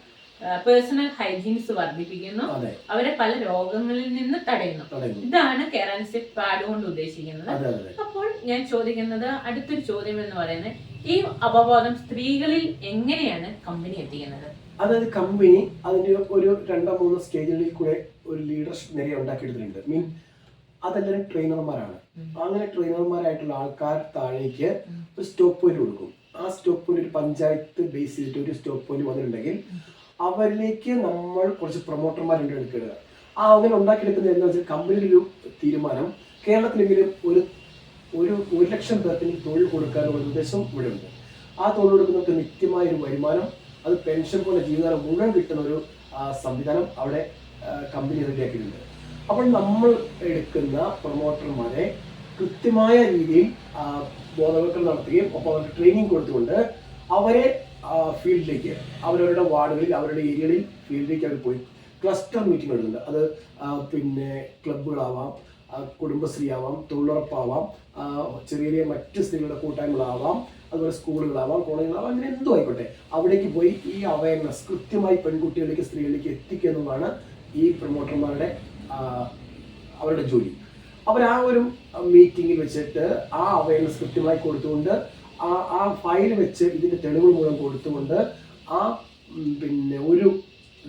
പേഴ്സണൽ ഹൈജീൻസ് വർദ്ധിപ്പിക്കുന്നു. അവരെ പല രോഗങ്ങളിൽ നിന്ന് തടയുന്നു. ഇതാണ് കേരൻസെഫ് പാഡ് കൊണ്ട് ഉദ്ദേശിക്കുന്നത്. അപ്പോൾ ഞാൻ ചോദിക്കുന്നത് അടുത്തൊരു ചോദ്യം എന്ന് പറയുന്നത് ഈ അവബോധം സ്ത്രീകളിൽ എങ്ങനെയാണ് കമ്പനി എത്തിക്കുന്നത്? അതായത് കമ്പനി അതിന്റെ ഒരു രണ്ടോ മൂന്നോ സ്റ്റേജുകളിൽ കൂടെ ഒരു ലീഡർഷിപ്പ് നിരയെ ഉണ്ടാക്കിയെടുത്തിട്ടുണ്ട്. മീൻ അതെല്ലാവരും ട്രെയിനർമാരാണ്. അങ്ങനെ ട്രെയിനർമാരായിട്ടുള്ള ആൾക്കാർ താഴേക്ക്. ഒരു സ്റ്റോപ്പ് പോയിന്റ് കൊടുക്കും. ആ സ്റ്റോപ്പ് പോയിന്റ് ഒരു പഞ്ചായത്ത് ബേസ് ചെയ്തിട്ട് ഒരു സ്റ്റോപ്പ് പോയിന്റ് വന്നിട്ടുണ്ടെങ്കിൽ. അവരിലേക്ക് നമ്മൾ കുറച്ച് പ്രൊമോട്ടർമാരുണ്ട് എടുക്കുക. ആ അങ്ങനെ ഉണ്ടാക്കിയെടുക്കുന്നത് എന്താ വെച്ചാൽ കമ്പനിയുടെ ഒരു തീരുമാനം കേരളത്തിലെങ്കിലും ഒരു ഒരു ഒരു ലക്ഷം പേർക്ക് തൊഴിൽ കൊടുക്കാനുള്ള ഉദ്ദേശം ഇവിടെ ഉണ്ട് ആ തൊഴിൽ കൊടുക്കുന്നവർക്ക് നിത്യമായ ഒരു വരുമാനം അത് പെൻഷൻ പോലെ ജീവിതകാലം മുഴുവൻ കിട്ടുന്ന ഒരു സംവിധാനം അവിടെ കമ്പനി റെഡിയാക്കിയിട്ടുണ്ട്. അപ്പോൾ നമ്മൾ എടുക്കുന്ന പ്രൊമോട്ടർമാരെ കൃത്യമായ രീതിയിൽ ബോധവൽക്കരണം നടത്തുകയും ഒപ്പം അവർക്ക് ട്രെയിനിങ് കൊടുത്തുകൊണ്ട് അവരെ ഫീൽഡിലേക്ക് അവരവരുടെ വാർഡുകളിൽ അവരുടെ ഏരിയകളിൽ ഫീൽഡിലേക്ക് അവർ പോയി. ക്ലസ്റ്റർ മീറ്റിംഗ് വരുന്നുണ്ട് അത് പിന്നെ ക്ലബ്ബുകളാവാം കുടുംബശ്രീ ആവാം തൊഴിലുറപ്പാവാം ചെറിയ ചെറിയ മറ്റ് സ്ത്രീകളുടെ കൂട്ടായ്മകളാവാം അതുപോലെ സ്കൂളുകളാവാം കോളേജുകളാവാം അങ്ങനെ എന്തോ ആയിക്കോട്ടെ. അവിടേക്ക് പോയി ഈ അവയർനെസ് കൃത്യമായി പെൺകുട്ടികളിലേക്ക് സ്ത്രീകളിലേക്ക് എത്തിക്കുക എന്നുള്ളതാണ് ഈ പ്രൊമോട്ടർമാരുടെ അവരുടെ ജോലി. അവർ ആ ഒരു മീറ്റിങ്ങിൽ വെച്ചിട്ട് ആ അവയർനെസ് കൃത്യമായി കൊടുത്തുകൊണ്ട് ആ ആ ഫയൽ വെച്ച് ഇതിന്റെ തെളിവ് മൂലം കൊടുത്തുകൊണ്ട് ആ പിന്നെ ഒരു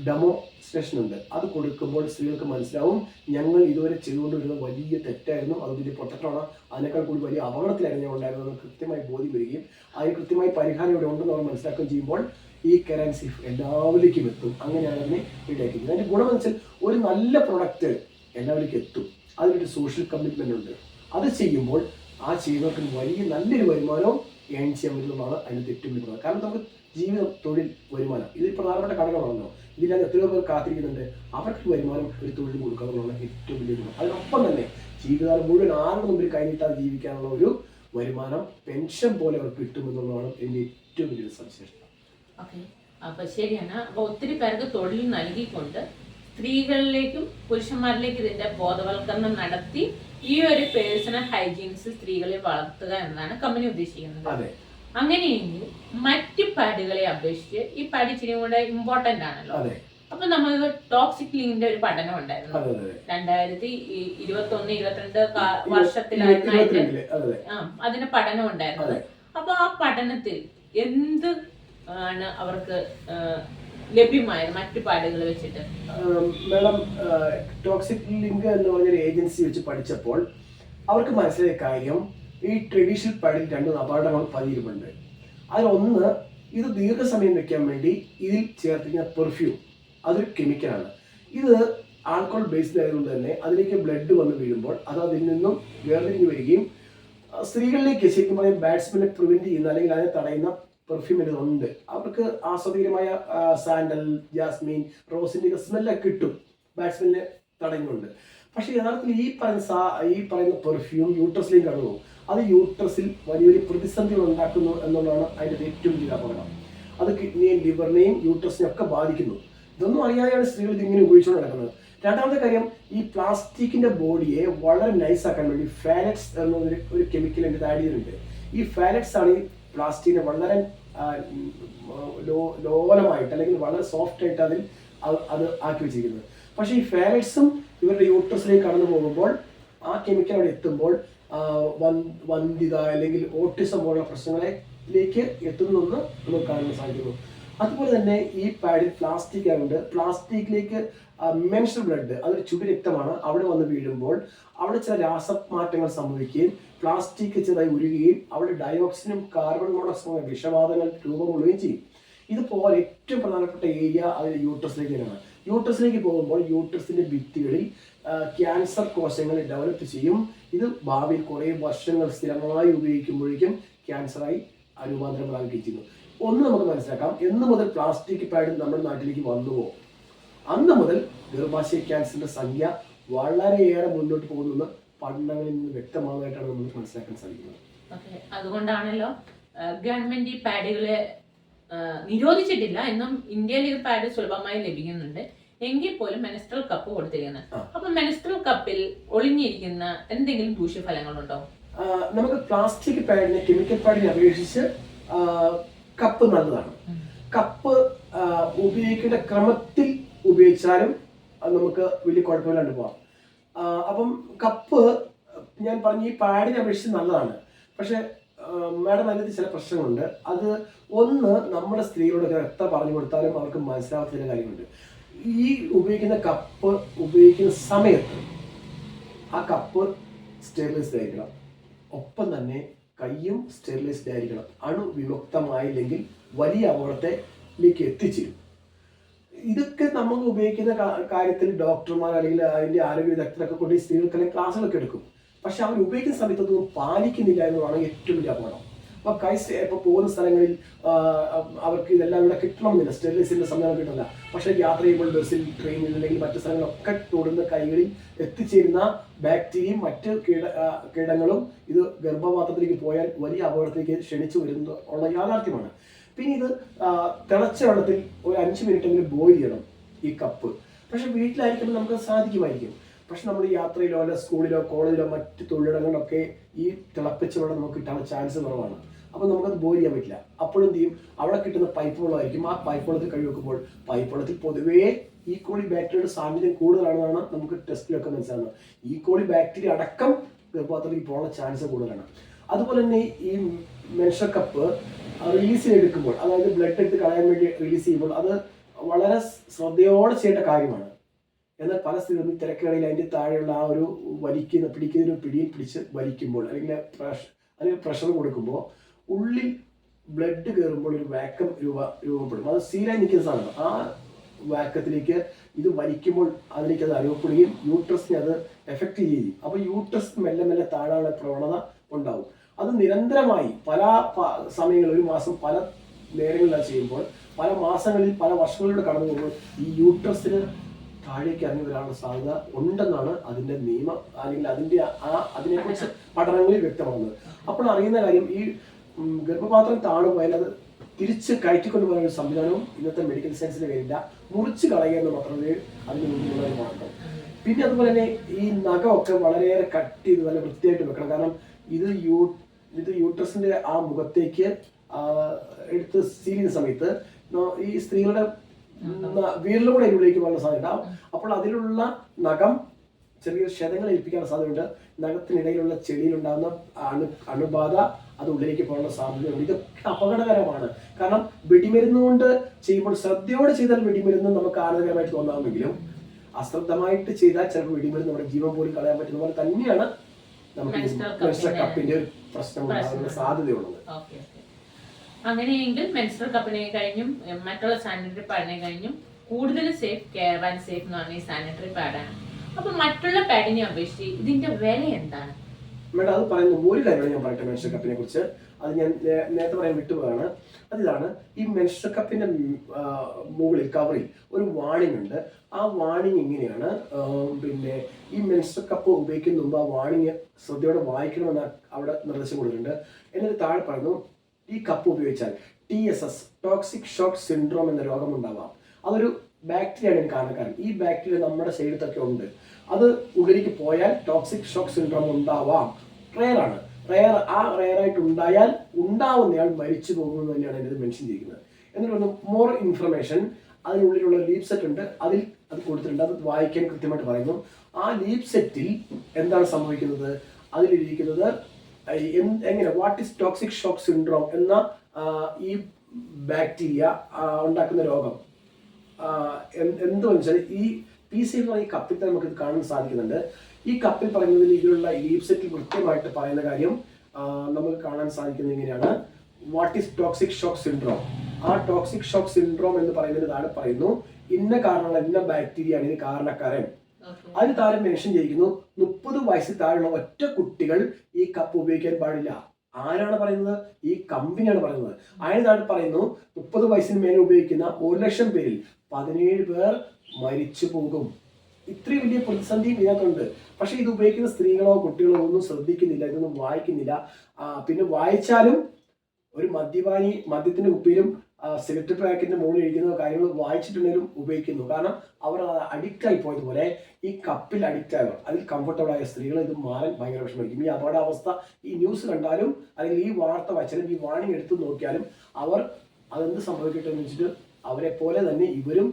ഡെമോ സ്റ്റേഷൻ ഉണ്ട്. അത് കൊടുക്കുമ്പോൾ സ്ത്രീകൾക്ക് മനസ്സിലാവും ഞങ്ങൾ ഇതുവരെ ചെയ്തുകൊണ്ടിരുന്ന വലിയ തെറ്റായിരുന്നു. അത് വലിയ പ്രൊട്ടക്ടറാണ് അതിനേക്കാൾ കൂടി വലിയ അപകടത്തിലായിരുന്നു ഞാൻ ഉണ്ടായിരുന്നത്. കൃത്യമായി ബോധ്യം വരികയും അതിന് കൃത്യമായി പരിഹാരം ഇവിടെ ഉണ്ടെന്ന് അവർ മനസ്സിലാക്കുകയും ചെയ്യുമ്പോൾ ഈ കറൻസി എല്ലാവരിലേക്കും എത്തും. അങ്ങനെയാണ് അതിനെ ഈടാക്കുന്നത് അതിന്റെ ഗുണം വെച്ചാൽ ഒരു നല്ല പ്രൊഡക്റ്റ് എല്ലാവരിലേക്കും എത്തും. അതിനൊരു സോഷ്യൽ കമ്മിറ്റ്മെന്റ് ഉണ്ട്. അത് ചെയ്യുമ്പോൾ ആ ചെയ്യുന്നവർക്ക് വലിയ നല്ലൊരു വരുമാനവും ഏൺ ചെയ്യാൻ പറ്റുന്നതാണ് അതിന്റെ വലിയ പ്രധാനം കാരണം നമുക്ക് ജീവിതം തൊഴിൽ വരുമാനം ഇത് പ്രധാനപ്പെട്ട ഘടകമാണല്ലോ ഇതില്ലാതെ എത്രയോ പേർ കാത്തിരിക്കുന്നുണ്ട്. അവർക്ക് വരുമാനം ഒരു തൊഴിൽ കൊടുക്കുക എന്നുള്ളതാണ് ഏറ്റവും വലിയ ഗുണം. അതിനൊപ്പം തന്നെ ജീവിതകാലം മുഴുവൻ ആരുടെ മുമ്പിൽ കൈനീട്ടാതെ ജീവിക്കാനുള്ള ഒരു വരുമാനം പെൻഷൻ പോലെ അവർക്ക് കിട്ടുമെന്നുള്ളതാണ് എന്റെ ഏറ്റവും വലിയൊരു സവിശേഷത. അപ്പൊ ശരിയാണ്. അപ്പൊ ഒത്തിരി പേർക്ക് തൊഴിൽ നൽകിക്കൊണ്ട് സ്ത്രീകളിലേക്കും പുരുഷന്മാരിലേക്കും ഇതിന്റെ ബോധവൽക്കരണം നടത്തി ഈ ഒരു പേഴ്സണൽ ഹൈജീൻസ് സ്ത്രീകളെ വളർത്തുക എന്നാണ് കമ്പനി ഉദ്ദേശിക്കുന്നത്. അങ്ങനെയെങ്കിൽ മറ്റു പാഡുകളെ അപേക്ഷിച്ച് ഈ പാഡ് ഇച്ചിരി കൂടെ ഇമ്പോർട്ടന്റ് ആണല്ലോ. അപ്പൊ നമുക്ക് ടോക്സിക് ലിങ്കിന്റെ ഒരു പഠനം ഉണ്ടായിരുന്നു. രണ്ടായിരത്തി ഇരുപത്തി ഒന്ന് ഇരുപത്തിരണ്ട് വർഷത്തിലായിരുന്നു അതിന് പഠനം ഉണ്ടായിരുന്നു. അപ്പൊ ആ പഠനത്തിൽ എന്ത് ആണ് അവർക്ക് ലഭ്യമായത് മറ്റു പാടുകൾ വെച്ചിട്ട്? മാഡം ടോക്സിക് ലിങ്ക് എന്ന് പറഞ്ഞൊരു ഏജൻസി വെച്ച് പഠിച്ചപ്പോൾ അവർക്ക് മനസ്സിലായ കാര്യം ഈ ട്രഡീഷണൽ പാഡിൽ രണ്ട് അപകടങ്ങൾ പതിയിരുമുണ്ട് അതിലൊന്ന് ഇത് ദീർഘസമയം വെക്കാൻ വേണ്ടി ഇതിൽ ചേർത്തിരിക്കുന്ന പെർഫ്യൂം അതൊരു കെമിക്കലാണ് ഇത് ആൽക്കോൾ ബേസ്ഡ് ആയതുകൊണ്ട് തന്നെ അതിലേക്ക് ബ്ലഡ് വന്ന് വീഴുമ്പോൾ അത് അതിൽ നിന്നും വേർതിരിഞ്ഞ് വരികയും സ്ത്രീകളിലേക്ക് ശരിക്കും പറയാൻ ബാറ്റ്സ്മാനെ പ്രിവെന്റ് ചെയ്യുന്ന അല്ലെങ്കിൽ അതിനെ തടയുന്ന പെർഫ്യൂം ഉണ്ട്. അവർക്ക് ആസ്വാദികരമായ സാൻഡൽ ജാസ്മിൻ റോസിന്റെ സ്മെല്ലൊക്കെ കിട്ടും. ബാറ്റ്സ്മാനെ തടയുന്നുണ്ട് പക്ഷേ യഥാർത്ഥത്തിൽ ഈ പറയുന്ന സാ- ഈ പറയുന്ന പെർഫ്യൂം യൂട്രസിലേക്ക് കടന്നു അത് യൂട്രസിൽ വലിയ വലിയ പ്രതിസന്ധികൾ ഉണ്ടാക്കുന്നു എന്നുള്ളതാണ് അതിന്റെ ഏറ്റവും വലിയ അപകടം. അത് കിഡ്നിയെയും ലിവറിനെയും യൂട്രസിനെയും ഒക്കെ ബാധിക്കുന്നു. ഇതൊന്നും അറിയാതെയാണ് സ്ത്രീകൾ ഇതിങ്ങനെ ഉപയോഗിച്ചുകൊണ്ട് നടക്കുന്നത്. രണ്ടാമത്തെ കാര്യം ഈ പ്ലാസ്റ്റിക്കിന്റെ ബോഡിയെ വളരെ നൈസ് ആക്കാൻ വേണ്ടി ഫാലക്സ് എന്നൊരു ഒരു കെമിക്കൽ എന്റെ ആഡ് ചെയ്തിട്ടുണ്ട്. ഈ ഫാലക്സ് ആണ് ഈ പ്ലാസ്റ്റിക്കിനെ വളരെ ലോലമായിട്ട് അല്ലെങ്കിൽ വളരെ സോഫ്റ്റ് ആയിട്ട് അതിൽ അത് ആക്കി വെച്ചിരിക്കുന്നത്. പക്ഷേ ഈ ഫാലറ്റ്സും ഇവരുടെ യൂട്രസിലേക്ക് കടന്നു പോകുമ്പോൾ ആ കെമിക്കൽ അവിടെ എത്തുമ്പോൾ വന്ധിത അല്ലെങ്കിൽ ഓട്ടിസം പോലുള്ള പ്രശ്നങ്ങളിലേക്ക് എത്തുന്നെന്ന് നമുക്ക് കാണാൻ സാധിക്കുന്നു. അതുപോലെ തന്നെ ഈ പാഡിൽ പ്ലാസ്റ്റിക് ആയതുകൊണ്ട് പ്ലാസ്റ്റിക്കിലേക്ക് മെൻഷൻ ബ്ലഡ് അതൊരു ചുടു രക്തമാണ്. അവിടെ വന്ന് വീഴുമ്പോൾ അവിടെ ചില രാസമാറ്റങ്ങൾ സംഭവിക്കുകയും പ്ലാസ്റ്റിക് ചെറുതായി ഉരുകുകയും അവിടെ ഡയോക്സിനും കാർബൺ മോണോക്സൈഡും വിഷവാതങ്ങൾ രൂപം കൊള്ളുകയും ചെയ്യും. ഇതുപോലെ ഏറ്റവും പ്രധാനപ്പെട്ട ഏരിയ അത് യൂട്രസിലേക്ക് തന്നെയാണ് യൂട്രസിലേക്ക് പോകുമ്പോൾ യൂട്രസിന്റെ ഭിത്തികളിൽ ക്യാൻസർ കോശങ്ങൾ ഡെവലപ്പ് ചെയ്യും. ഇത് ഭാവിയിൽ കുറേ വർഷങ്ങൾ സ്ഥിരമായി ഉപയോഗിക്കുമ്പോഴേക്കും ക്യാൻസറായി രൂപാന്തരം പ്രാപിക്കുകയും ചെയ്യുന്നു. ഒന്ന് നമുക്ക് മനസ്സിലാക്കാം. എന്ന് മുതൽ പ്ലാസ്റ്റിക് പാഡ് നമ്മുടെ നാട്ടിലേക്ക് വന്നുവോ അന്ന് മുതൽ ഗർഭാശയ ക്യാൻസറിന്റെ സംഖ്യ വളരെയേറെ മുന്നോട്ട് പോകുന്നു പഠനങ്ങളിൽ നിന്ന് വ്യക്തമാകായിട്ടാണ് നമുക്ക് മനസ്സിലാക്കാൻ സാധിക്കുന്നത്. അതുകൊണ്ടാണല്ലോ ഗവൺമെന്റ് ഈ പാഡുകളെ നിരോധിച്ചിട്ടില്ല. എന്നും ഇന്ത്യയിൽ ഈ പാഡ് സുലഭമായി ലഭിക്കുന്നുണ്ട്. എങ്കിൽ പോലും മെനസ്ട്രൽ കപ്പ് കൊടുത്തിരിക്കുന്നത്. അപ്പൊ മെനസ്ട്രൽ കപ്പിൽ ഒളിഞ്ഞിരിക്കുന്ന എന്തെങ്കിലും ദൂഷ്യഫലങ്ങളുണ്ടോ? നമുക്ക് പ്ലാസ്റ്റിക് പാഡിനെ കെമിക്കൽ പാഡിനെ അപേക്ഷിച്ച് കപ്പ് നല്ലതാണ്. കപ്പ് ഉപയോഗിക്കേണ്ട ക്രമത്തിൽ ഉപയോഗിച്ചാലും നമുക്ക് വലിയ കുഴപ്പമില്ലാണ്ട് പോവാം. അപ്പം കപ്പ് ഞാൻ പറഞ്ഞ ഈ പാഡിനെ അപേക്ഷിച്ച് നല്ലതാണ്. പക്ഷെ മാഡം അതിനകത്ത് ചില പ്രശ്നങ്ങളുണ്ട്. അത് ഒന്ന് നമ്മുടെ സ്ത്രീകളോട് എത്ര പറഞ്ഞു കൊടുത്താലും അവർക്ക് മനസ്സിലാവാത്ത ചില കാര്യമുണ്ട്. ഈ ഉപയോഗിക്കുന്ന കപ്പ് ഉപയോഗിക്കുന്ന സമയത്ത് ആ കപ്പ് സ്റ്റെറിലൈസ്ഡ് ആയിരിക്കണം ഒപ്പം തന്നെ കയ്യും സ്റ്റെറിലൈസ്ഡ് ആയിരിക്കണം അണു അണുവിമുക്തമായില്ലെങ്കിൽ വലിയ അപകടത്തിലേക്ക് എത്തിച്ചേരും. ഇതൊക്കെ നമ്മൾ ഉപയോഗിക്കുന്ന കാര്യത്തിൽ ഡോക്ടർമാർ അല്ലെങ്കിൽ അതിന്റെ ആരോഗ്യ വിദഗ്ധരൊക്കെ കൊണ്ട് സ്ത്രീകൾക്കെല്ലാം ക്ലാസ്സുകളൊക്കെ എടുക്കും. പക്ഷെ അവർ ഉപയോഗിക്കുന്ന സമയത്ത് അതൊന്നും പാലിക്കുന്നില്ല എന്നതാണ് ഏറ്റവും വലിയ അപകടം. അപ്പൊ ക്രൈസ്റ്റ് ഇപ്പൊ പോകുന്ന സ്ഥലങ്ങളിൽ അവർക്ക് ഇതെല്ലാം ഇവിടെ കിട്ടണമെന്നില്ല. സ്റ്റെറിലൈസിന്റെ സംവിധാനം കിട്ടില്ല പക്ഷെ യാത്ര ചെയ്യുമ്പോൾ ബസ്സിൽ ട്രെയിനിൽ അല്ലെങ്കിൽ മറ്റു സ്ഥലങ്ങളൊക്കെ തൊടുന്ന കൈകളിൽ എത്തിച്ചേരുന്ന ബാക്ടീരിയയും മറ്റ് കീട കീടങ്ങളും ഇത് ഗർഭപാത്രത്തിലേക്ക് പോയാൽ വലിയ അപകടത്തിലേക്ക് ക്ഷണിച്ചു വരുന്നത് ഉള്ള യാഥാർത്ഥ്യമാണ്. പിന്നെ ഇത് തിളച്ച വെള്ളത്തിൽ ഒരു അഞ്ച് മിനിറ്റെങ്കിലും ബോയിൽ ചെയ്യണം ഈ കപ്പ് പക്ഷെ വീട്ടിലായിരിക്കുമ്പോൾ നമുക്ക് സാധിക്കുമായിരിക്കും. പക്ഷെ നമ്മൾ യാത്രയിലോ അല്ല സ്കൂളിലോ കോളേജിലോ മറ്റ് തൊഴിലിടങ്ങളിലൊക്കെ ഈ തിളപ്പിച്ച വെള്ളം നമുക്ക് കിട്ടാനുള്ള ചാൻസ് കുറവാണ്. അപ്പോൾ നമുക്കത് ബോയിൽ ചെയ്യാൻ പറ്റില്ല. അപ്പോഴെന്ത് ചെയ്യും? അവിടെ കിട്ടുന്ന പൈപ്പ് വെള്ളമായിരിക്കും ആ പൈപ്പ് വെള്ളത്തിൽ കഴിവെക്കുമ്പോൾ പൈപ്പ് വെള്ളത്തിൽ പൊതുവേ ഈ കോളി ബാക്ടീരിയയുടെ സാന്നിധ്യം കൂടുതലാണെന്നാണ് നമുക്ക് ടെസ്റ്റിലൊക്കെ മനസ്സിലാകുന്നത് ഈ കോളി ബാക്ടീരിയ അടക്കം ഗർഭപാത്രത്തിൽ പോകാനുള്ള ചാൻസ് കൂടുതലാണ്. അതുപോലെ തന്നെ ഈ മെൻഷർ കപ്പ് റിലീസ് ചെയ്തെടുക്കുമ്പോൾ അതായത് ബ്ലഡ് എടുത്ത് കളയാൻ വേണ്ടി റിലീസ് ചെയ്യുമ്പോൾ അത് വളരെ ശ്രദ്ധയോടെ ചെയ്യേണ്ട കാര്യമാണ്. എന്നാൽ പല സ്ഥിതികളും തിരക്കുകളിൽ അതിന്റെ താഴെയുള്ള ആ ഒരു വലിക്കുന്ന പിടിക്കുന്ന ഒരു പിടിയിൽ പിടിച്ച് വലിക്കുമ്പോൾ അല്ലെങ്കിൽ പ്രഷർ അല്ലെങ്കിൽ പ്രഷർ കൊടുക്കുമ്പോൾ ഉള്ളിൽ ബ്ലഡ് കയറുമ്പോൾ ഒരു വാക്കം രൂപ രൂപപ്പെടും. അത് സീലായി നിൽക്കുന്ന സാധനം ആ വാക്കത്തിലേക്ക് ഇത് വലിക്കുമ്പോൾ അതിലേക്ക് അത് അനുഭവപ്പെടുകയും യൂട്രസിനെ അത് എഫക്റ്റ് ചെയ്യുകയും അപ്പോൾ യൂട്രസ് മെല്ലെ മെല്ലെ താഴാനുള്ള പ്രവണത ഉണ്ടാവും. അത് നിരന്തരമായി പല സമയങ്ങളിൽ ഒരു മാസം പല നേരങ്ങളിലാണ് ചെയ്യുമ്പോൾ പല മാസങ്ങളിൽ പല വർഷങ്ങളിലൂടെ കടന്നു പോകുമ്പോൾ ഈ യൂട്രസിന് താഴേക്ക് ഇറങ്ങി വരാനുള്ള സാധ്യത ഉണ്ടെന്നാണ് അതിന്റെ നിയമം. അല്ലെങ്കിൽ അതിന്റെ ആ അതിനെക്കുറിച്ച് പഠനങ്ങളിൽ വ്യക്തമാകുന്നത്. അപ്പോൾ അറിയുന്ന കാര്യം ഈ ഗർഭപാത്രം താണു പോയാൽ അത് തിരിച്ച് കയറ്റിക്കൊണ്ട് പോകുന്ന ഒരു സംവിധാനവും ഇന്നത്തെ മെഡിക്കൽ സയൻസിന് കഴിയില്ല മുറിച്ച് കളയുക എന്ന് മാത്രമേ അതിന് മുന്നിലുള്ള ഒരു മാർഗം പിന്നെ അതുപോലെ തന്നെ ഈ നഖമൊക്കെ വളരെയേറെ കട്ട് ചെയ്ത് നല്ല വൃത്തിയായിട്ട് വെക്കണം. കാരണം ഇത് യൂ ഇത് യൂട്രസിന്റെ ആ മുഖത്തേക്ക് എടുത്ത് സീൽ സമയത്ത് ഈ സ്ത്രീകളുടെ വിരലും കൂടെ ഇതിലേക്ക് പോകാനുള്ള സാധ്യത അപ്പോൾ അതിലുള്ള നഖം ചെറിയ ക്ഷതങ്ങൾ ഏൽപ്പിക്കാൻ സാധ്യതയുണ്ട്. നഖത്തിനിടയിലുള്ള ചെടിയിലുണ്ടാകുന്ന അണു അണുബാധ അത് ഉള്ളിലേക്ക് പോകാനുള്ള സാധ്യതയുണ്ട്. ഇതൊക്കെ അപകടകരമാണ്. കാരണം വെടിമരുന്ന് കൊണ്ട് ചെയ്യുമ്പോൾ ശ്രദ്ധയോടെ ചെയ്താൽ വെടിമരുന്ന് നമുക്ക് ആനന്ദകരമായിട്ട് തോന്നാമെങ്കിലും അശ്രദ്ധമായിട്ട് ചെയ്താൽ ചിലപ്പോൾ വെടിമരുന്ന് നമ്മുടെ ജീവൻ പോലും കളയാൻ പറ്റുന്ന പോലെ തന്നെയാണ് നമുക്ക് കപ്പിന്റെ ഒരു പ്രശ്നം ഉണ്ടാകുന്ന. സാധ്യതയുള്ളത്. അങ്ങനെയെങ്കിൽ മെൻസ്ട്രൽ കപ്പിനെ കഴിഞ്ഞും മറ്റുള്ള സാനിറ്ററി പാഡിനെ കഴിഞ്ഞും കൂടുതൽ സേഫ് കെയർ ആൻഡ് സേഫ് എന്ന് പറഞ്ഞ ഈ സാനിറ്ററി പാഡാണ് അപ്പൊ മറ്റുള്ള പാഡിനെ അപേക്ഷിച്ച് ഇതിന്റെ വില എന്താണ്? മേഡം അത് പറയുന്ന ഒരു കാര്യമാണ് ഞാൻ പറയട്ടെ മെൻസ്റ്റർ കപ്പിനെ കുറിച്ച്. അത് ഞാൻ നേരത്തെ പറയാൻ വിട്ടുപോയാണ് അതിലാണ് ഈ മെൻസ്റ്റർ കപ്പിന്റെ മുകളിൽ കവറിൽ ഒരു വാണിംഗ് ഉണ്ട്. ആ വാണിംഗ് ഇങ്ങനെയാണ് പിന്നെ ഈ മെൻസ്റ്റർ കപ്പ് ഉപയോഗിക്കുന്ന മുമ്പ് ആ വാണിംഗ് ശ്രദ്ധയോടെ വായിക്കണമെന്ന് അവിടെ നിർദ്ദേശം കൊടുത്തിട്ടുണ്ട്. എന്നിട്ട് താഴെ പറഞ്ഞു ഈ കപ്പ് ഉപയോഗിച്ചാൽ T S S toxic shock syndrome എന്ന രോഗം ഉണ്ടാവാം. അതൊരു ബാക്ടീരിയ ആണ് കാരണക്കാരൻ. ഈ ബാക്ടീരിയ നമ്മുടെ ശരീരത്തൊക്കെ ഉണ്ട്. അത് ഉള്ളിലേക്ക് പോയാൽ ടോക്സിക് ഷോക്ക് സിൻഡ്രോം ഉണ്ടാവാം. റെയർ ആണ്. റെയർ ആ റെയർ ആയിട്ട് ഉണ്ടായാൽ ഉണ്ടാവുന്നയാൾ മരിച്ചു പോകുമെന്ന് തന്നെയാണ് ഇതിൽ മെൻഷൻ ചെയ്തിരിക്കുന്നത്. എന്നിട്ട് വന്ന് മോർ ഇൻഫർമേഷൻ അതിനുള്ളിലുള്ള ലീപ് സെറ്റ് ഉണ്ട്. അതിൽ അത് കൊടുത്തിട്ടുണ്ട്. അത് വായിക്കാൻ കൃത്യമായിട്ട് പറയുന്നു. ആ ലീപ് സെറ്റിൽ എന്താണ് സംഭവിക്കുന്നത്? അതിലിരിക്കുന്നത് എങ്ങനെ? What is toxic shock syndrome എന്ന ഈ ബാക്ടീരിയ ഉണ്ടാക്കുന്ന രോഗം. എന്തുവെച്ചാൽ എന്ത് എന്ത് വെച്ചാൽ ഈ പി സി ഈ കപ്പിൽ തന്നെ നമുക്ക് ഇത് കാണാൻ സാധിക്കുന്നുണ്ട്. ഈ കപ്പിൽ പറയുന്നതിൽ ഇതിലുള്ള ലീപ് സെറ്റിൽ കൃത്യമായിട്ട് പറയുന്ന കാര്യം നമുക്ക് കാണാൻ സാധിക്കുന്നത് ഇങ്ങനെയാണ്. What is toxic shock syndrome ആ ടോക്സിക് ഷോക്ക് സിൻഡ്രോം എന്ന് പറയുന്നതിന് താഴെ പറയുന്നു? ഇന്ന കാരണങ്ങൾ ഇന്ന ബാക്ടീരിയ ആണ് ഇതിന് കാരണക്കാരൻ. അതിന് താഴെ മെൻഷൻ ചെയ്തിരിക്കുന്നു മുപ്പത് വയസ്സിൽ താഴെയുള്ള ഒറ്റ കുട്ടികൾ ഈ കപ്പ് ഉപയോഗിക്കാൻ പാടില്ല. ആരാണ് പറയുന്നത്? ഈ കമ്പനിയാണ് പറയുന്നത്. അതിന് താഴെ പറയുന്നു? മുപ്പത് വയസ്സിന് മേലെ ഉപയോഗിക്കുന്ന ഒരു ലക്ഷം പേരിൽ പതിനേഴ് പേർ മരിച്ചു പോകും. ഇത്രയും വലിയ പ്രതിസന്ധിയും ഇതിനകത്തുണ്ട്. പക്ഷെ ഇത് ഉപയോഗിക്കുന്ന സ്ത്രീകളോ കുട്ടികളോ ഒന്നും ശ്രദ്ധിക്കുന്നില്ല ഇതൊന്നും വായിക്കുന്നില്ല. പിന്നെ വായിച്ചാലും ഒരു മദ്യപാനി മദ്യത്തിന്റെ കുപ്പിയിലും സിഗരറ്റ് പാക്കറ്റിന്റെ മുകളിൽ എഴുതുന്ന കാര്യങ്ങൾ വായിച്ചിട്ടുണ്ടെങ്കിലും ഉപയോഗിക്കുന്നു. കാരണം അവർ അഡിക്റ്റ് ആയി പോയതുപോലെ ഈ കപ്പിൽ അഡിക്റ്റ് ആയവർ അതിൽ കംഫർട്ടബിൾ ആയ സ്ത്രീകൾ ഇത് മാറാൻ ഭയങ്കര വിഷമമായിരിക്കും. ഈ അപകടാവസ്ഥ ഈ ന്യൂസ് കണ്ടാലും അല്ലെങ്കിൽ ഈ വാർത്ത വായിച്ചാലും ഈ വാണിംഗ് എടുത്തു നോക്കിയാലും അവർ അതെന്ത് സംഭവിക്കട്ടെ എന്ന് വെച്ചിട്ട് അവരെ പോലെ തന്നെ ഇവരും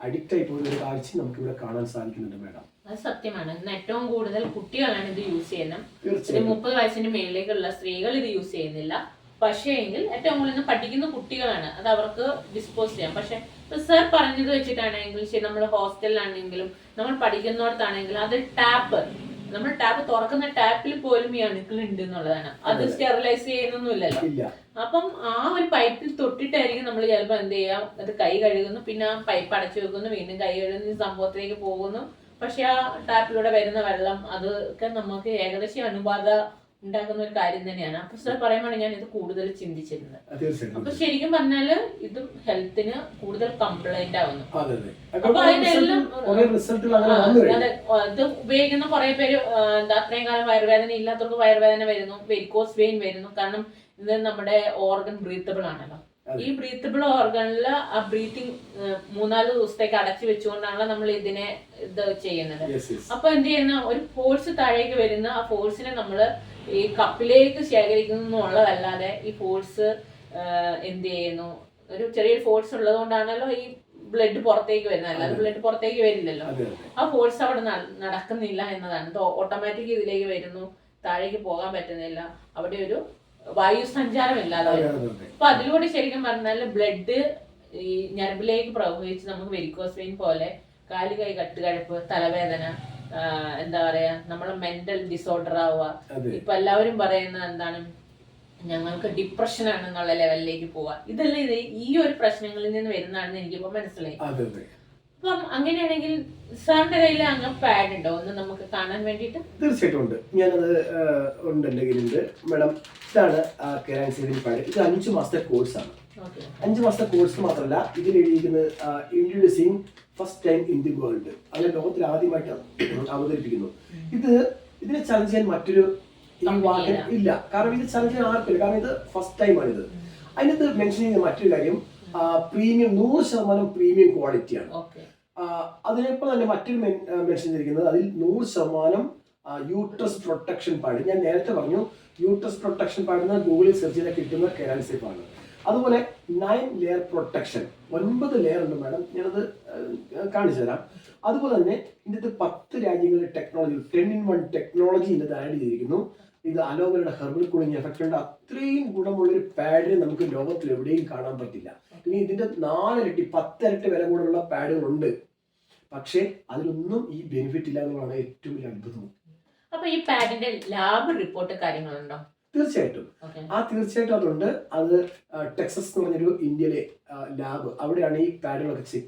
അഡിക്റ്റ് ആയി പോകുന്ന ഒരു കാഴ്ച നമുക്ക് ഇവിടെ കാണാൻ സാധിക്കുന്നുണ്ട് മാഡം അത് സത്യമാണ്. ഇന്ന് ഏറ്റവും കൂടുതൽ കുട്ടികളാണ് ഇത് യൂസ് ചെയ്യുന്നത്. ഒരു മുപ്പത് വയസ്സിന് മേലേക്കുള്ള സ്ത്രീകൾ ഇത് യൂസ് ചെയ്യുന്നില്ല. പക്ഷേ എങ്കിൽ ഏറ്റവും കൂടുതൽ പഠിക്കുന്ന കുട്ടികളാണ്. അത് അവർക്ക് ഡിസ്പോസ് ചെയ്യാം. പക്ഷെ സർ പറഞ്ഞത് വെച്ചിട്ടാണെങ്കിൽ ശരി നമ്മൾ ഹോസ്റ്റലിലാണെങ്കിലും നമ്മൾ പഠിക്കുന്നിടത്താണെങ്കിലും അത് ടാപ്പ്. തുറക്കുന്ന ടാപ്പിൽ പോലും ഈ അണുക്കൾ ഉണ്ട് എന്നുള്ളതാണ് അത്. സ്റ്റെറിലൈസ് ചെയ്യുന്നൊന്നുമില്ലല്ലോ. അപ്പം ആ ഒരു പൈപ്പിൽ തൊട്ടിട്ടായിരിക്കും നമ്മൾ ചിലപ്പോൾ എന്ത് ചെയ്യാം അത് കൈ കഴുകുന്നു പിന്നെ ആ പൈപ്പ് അടച്ചു വെക്കുന്നു വീണ്ടും കൈ കഴുകുന്ന ഈ സംഭവത്തിലേക്ക് പോകുന്നു. പക്ഷെ ആ ടാപ്പിലൂടെ വരുന്ന വെള്ളം അതൊക്കെ നമുക്ക് ഏകദേശം അണുബാധ ഉണ്ടാക്കുന്ന ഒരു കാര്യം തന്നെയാണ്. അപ്പൊ സാർ പറയുമ്പോൾ ഞാൻ ഇത് കൂടുതൽ ചിന്തിച്ചിരുന്നത്. അപ്പൊ ശരിക്കും പറഞ്ഞാൽ ഇതും ഹെൽത്തിന് കൂടുതൽ കംപ്ലൈന്റ് ആവുന്നു. അപ്പൊ അതിനെല്ലാം ഇത് ഉപയോഗിക്കുന്ന കുറെ പേര് എന്താ അത്രയും കാലം വയറുവേദന ഇല്ലാത്തവർക്ക് വയറുവേദന വരുന്നു വെരിക്കോസ് വെയിൻ വരുന്നു. കാരണം ഇത് നമ്മുടെ ഓർഗൻ ബ്രീത്തബിൾ ആണല്ലോ. ഈ ബ്രീത്തബിൾ ഓർഗണിൽ ആ ബ്രീത്തിങ് മൂന്നാൽ ദിവസത്തേക്ക് അടച്ചു വെച്ചുകൊണ്ടാണല്ലോ നമ്മൾ ഇതിനെ ഇത് ചെയ്യുന്നത്. അപ്പൊ എന്ത് ചെയ്യുന്ന ഒരു ഫോഴ്സ് താഴേക്ക് വരുന്ന ആ ഫോഴ്സിനെ നമ്മൾ ഈ കപ്പിലേക്ക് ശേഖരിക്കുന്നു എന്നുള്ളതല്ലാതെ ഈ ഫോഴ്സ് എന്ത് ചെയ്യുന്നു? ഒരു ചെറിയൊരു ഫോഴ്സ് ഉള്ളത് കൊണ്ടാണല്ലോ ഈ ബ്ലഡ് പുറത്തേക്ക് വരുന്നത്. അല്ലാതെ ബ്ലഡ് പുറത്തേക്ക് വരില്ലല്ലോ. ആ ഫോഴ്സ് അവിടെ നടക്കുന്നില്ല എന്നതാണ്. ഓട്ടോമാറ്റിക് ഇതിലേക്ക് വരുന്നു. താഴേക്ക് പോകാൻ പറ്റുന്നില്ല. അവിടെ ഒരു വായു സഞ്ചാരം ഇല്ലാതെ അപ്പൊ അതിലൂടെ ശരിക്കും പറഞ്ഞാൽ ബ്ലഡ് ഈ ഞരമ്പിലേക്ക് പ്രവഹിച്ച് നമുക്ക് വെരിക്കോസ് വെയിൻ പോലെ കാലുകൈ കട്ടുകഴപ്പ് തലവേദന എന്താ പറയാ നമ്മളെ മെന്റൽ ഡിസോർഡർ ആവുക. ഇപ്പൊ എല്ലാവരും പറയുന്നത് എന്താണ് ഞങ്ങൾക്ക് ഡിപ്രഷൻ ആണെന്നുള്ള ലെവലിലേക്ക് പോവാ ഇതെല്ലാം ഇത് ഈ ഒരു പ്രശ്നങ്ങളിൽ നിന്ന് വരുന്നതാണെന്ന് എനിക്കിപ്പോ മനസ്സിലായി. അപ്പം അങ്ങനെയാണെങ്കിൽ സാറിന്റെ കയ്യിൽ അങ്ങ് പാഡ് ഉണ്ടോ? ഒന്ന് നമുക്ക് കാണാൻ വേണ്ടിട്ട് തീർച്ചയായിട്ടും ഉണ്ട്. ഞാനത് ഉണ്ട് എന്റെ കയ്യിലുണ്ട്. മാഡം ഇതാണ് കെരാൻ സീരിയൽ പാഡ് ഇത് അഞ്ച് മാസത്തെ കോഴ്സാണ് അഞ്ച് മാസത്തെ കോഴ്സ് മാത്രമല്ല ഇതിൽ എഴുതിയിരിക്കുന്നത് introducing first time in the world അത് ലോകത്തിൽ ആദ്യമായിട്ടാണ് അവതരിപ്പിക്കുന്നത് ഇത് ഇതിനെ ചലഞ്ച് ചെയ്യാൻ മറ്റൊരു ഇല്ല. കാരണം ഇത് ചലഞ്ച് ചെയ്യാൻ ആർക്കില്ല കാരണം ഇത് ഫസ്റ്റ് ടൈമാണ് ഇത് അതിനകത്ത് മെൻഷൻ ചെയ്യുന്ന മറ്റൊരു കാര്യം പ്രീമിയം നൂറ് ശതമാനം പ്രീമിയം ക്വാളിറ്റിയാണ് അതിനൊപ്പം തന്നെ മറ്റൊരു മെൻഷൻ ചെയ്തിരിക്കുന്നത് അതിൽ നൂറ് ശതമാനം യൂട്രസ് പ്രൊട്ടക്ഷൻ പാഡ് ഞാൻ നേരത്തെ പറഞ്ഞു യൂട്രസ് പ്രൊട്ടക്ഷൻ പാഡ് എന്ന് ഗൂഗിളിൽ സെർച്ച് ചെയ്താൽ കിട്ടുന്ന കെരാൻ സേഫ് ആണ് അതുപോലെ നയൻ ലെയർ പ്രൊട്ടക്ഷൻ ഒൻപത് ലെയർ ഉണ്ട് മാഡം ഞാനത് കാണിച്ചു തരാം. അതുപോലെ തന്നെ ഇതിന്റെ പത്ത് രാജ്യങ്ങളിൽ technology ten in one technology ഇതിനകത്ത് ആഡ് ചെയ്തിരിക്കുന്നു. ഇത് അലോവരയുടെ ഹെർബൽ കൂളിംഗ് എഫക്റ്റ് ഉണ്ട്. അത്രയും ഗുണമുള്ള ഒരു പാഡിന് നമുക്ക് ലോകത്തിൽ എവിടെയും കാണാൻ പറ്റില്ല. ഇനി ഇതിന്റെ നാലിരട്ടി പത്തിരട്ടി വില കൂടുതലുള്ള പാഡുകളുണ്ട് പക്ഷേ അതിലൊന്നും ഈ ബെനിഫിറ്റ് ഇല്ല എന്നുള്ളതാണ് ഏറ്റവും വലിയ അത്ഭുതം. അപ്പൊ ഈ പാഡിന്റെ ലാബ് റിപ്പോർട്ട് കാര്യങ്ങളുണ്ടോ? തീർച്ചയായിട്ടും. ആ തീർച്ചയായിട്ടും അതുണ്ട്. അത് ടെക്സസ് എന്ന് പറഞ്ഞൊരു ഇന്ത്യയിലെ ലാബ്. അവിടെയാണ് ഈ പാഡുകളൊക്കെ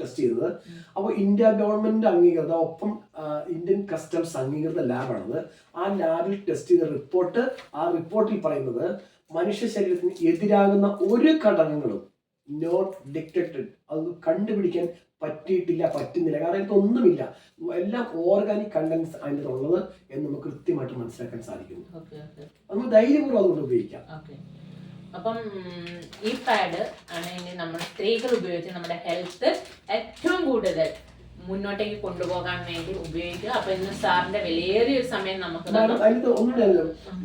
ടെസ്റ്റ് ചെയ്തത്. അപ്പോൾ ഇന്ത്യ ഗവൺമെന്റ് അംഗീകൃത ഒപ്പം ഇന്ത്യൻ കസ്റ്റംസ് അംഗീകൃത ലാബാണത്. ആ ലാബിൽ ടെസ്റ്റ് ചെയ്ത റിപ്പോർട്ട് ആ റിപ്പോർട്ടിൽ പറയുന്നത് മനുഷ്യ ശരീരത്തിന് എതിരാകുന്ന ഒരു ഘടകങ്ങളും നോട്ട് ഡിറ്റക്റ്റഡ് അത് കണ്ടുപിടിക്കാൻ പറ്റിയിട്ടില്ല പറ്റുന്നില്ല. കാരണം ഇതൊന്നുമില്ല എല്ലാം ഓർഗാനിക് കണ്ടൻസ് അതിന്റെ ഉള്ളത് എന്ന് നമുക്ക് കൃത്യമായിട്ട് മനസ്സിലാക്കാൻ സാധിക്കുന്നു. നമ്മൾ നമുക്ക് ധൈര്യപൂർവം അതുകൊണ്ട് ഉപയോഗിക്കാം. അപ്പം ഈ പാഡ് ആണ് ഇനി നമ്മൾ സ്ത്രീകൾ ഉപയോഗിച്ച് നമ്മുടെ ഹെൽത്ത് ഏറ്റവും കൂടുതൽ മുന്നോട്ടേക്ക് കൊണ്ടുപോകാൻ വേണ്ടി ഉപയോഗിക്കുക. അപ്പൊ ഇന്ന് സാറിന്റെ വിലയേറിയ ഒരു സമയം നമുക്ക്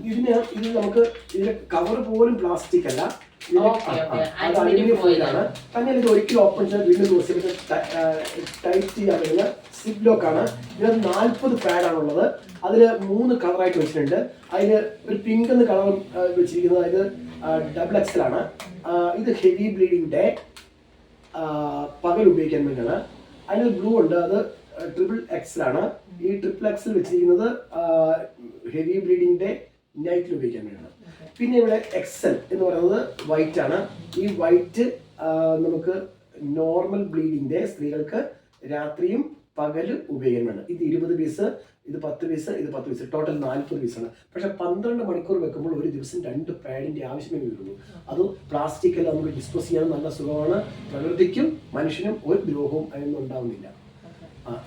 ഇതിന് ഇത് നമുക്ക് ഇതിന്റെ കവർ പോലും പ്ലാസ്റ്റിക് അല്ല. ഇതിന്റെ- ഓക്കേ, ആ, ഓക്കേ. ആ, അത് അലുമിനിയം അലുമിനിയം foil ഫോയിലാണ് തന്നെ ഇത് ഒരിക്കലും ഓപ്പൺ ചെയ്ത് വീണ്ടും ക്ലോസ് ചെയ്തിട്ട് ടൈറ്റ് ചെയ്യാൻ പറ്റുന്ന സിപ്പ് ലോക്ക് ആണ്. ഇതിനകത്ത് നാൽപ്പത് പാഡാണുള്ളത് അതിൽ മൂന്ന് കളറായിട്ട് വെച്ചിട്ടുണ്ട്. അതിൽ ഒരു പിങ്ക് എന്ന കളർ വെച്ചിരിക്കുന്നത് അതായത് ഡബിൾ എക്സൽ ആണ് ഇത് ഹെവി ബ്ലീഡിംഗ് ഡേ പകൽ ഉപയോഗിക്കാൻ വേണ്ടിയാണ്. അതിൽ ബ്ലൂ ഉണ്ട്. അത് ട്രിപ്പിൾ എക്സൽ ആണ് ഈ ട്രിപ്പിൾ എക്സൽ വെച്ചിരിക്കുന്നത് ഹെവി ബ്ലീഡിംഗ് ഡേ നൈറ്റിൽ ഉപയോഗിക്കാൻ വേണ്ടിയാണ്. പിന്നെ ഇവിടെ എക്സൽ എന്ന് പറയുന്നത് വൈറ്റ് ആണ്. ഈ വൈറ്റ് നമുക്ക് നോർമൽ ബ്ലീഡിങ്ങിന്റെ സ്ത്രീകൾക്ക് രാത്രിയും പകൽ ഉപയോഗമാണ്. ഇത് ഇരുപത് പീസ് ഇത് പത്ത് പീസ് ഇത് പത്ത് പീസ് ടോട്ടൽ നാൽപ്പത് പീസാണ് പക്ഷെ പന്ത്രണ്ട് മണിക്കൂർ വെക്കുമ്പോൾ ഒരു ദിവസം രണ്ട് പാഡിന്റെ ആവശ്യമേ വരുള്ളൂ. അത് പ്ലാസ്റ്റിക് എല്ലാം നമുക്ക് ഡിസ്പോസ് ചെയ്യാൻ നല്ല സുഖമാണ്. പ്രകൃതിക്കും മനുഷ്യനും ഒരു ദ്രോഹവും അതിനൊന്നും ഉണ്ടാവുന്നില്ല.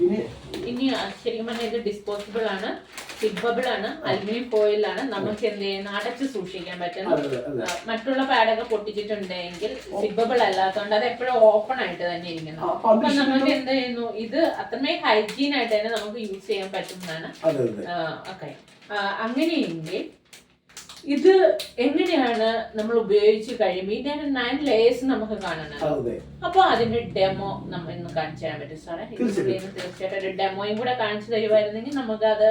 ഇനി ശരിക്കും പറഞ്ഞാൽ ഇത് ഡിസ്പോസിബിൾ ആണ്. സിബബിൾ ആണ്. അലുമിനിയം ഫോയിലാണ് നമുക്ക് എന്ത് ചെയ്യുന്ന? അടച്ച് സൂക്ഷിക്കാൻ പറ്റുന്ന. അതെ അതെ അതെ. ആ, മറ്റുള്ള പാഡൊക്കെ പൊട്ടിച്ചിട്ടുണ്ടെങ്കിൽ സിബബിൾ അല്ലാത്തതുകൊണ്ട് അത് എപ്പോഴും ഓപ്പൺ ആയിട്ട് തന്നെ ഇരിക്കുന്നു. അപ്പൊ നമുക്ക് എന്ത് ചെയ്യുന്നു? ഇത് അത്രമേ ഹൈജീൻ ആയിട്ട് തന്നെ നമുക്ക് യൂസ് ചെയ്യാൻ പറ്റുന്നതാണ്. ഓക്കെ അങ്ങനെയെങ്കിൽ ഇത് എങ്ങനെയാണ് നമ്മൾ ഉപയോഗിച്ച് കഴിയുമ്പോൾ ഇതിന്റെ നയൻ ലേയേഴ്സ് നമുക്ക് കാണണം. അപ്പൊ അതിന്റെ ഡെമോ നമ്മൾ ഇന്ന് കാണിച്ചു തരാൻ പറ്റും സാറേ. തീർച്ചയായിട്ടും. ഒരു ഡെമോയും കൂടെ കാണിച്ചു തരുമായിരുന്നെങ്കിൽ നമുക്ക് അത്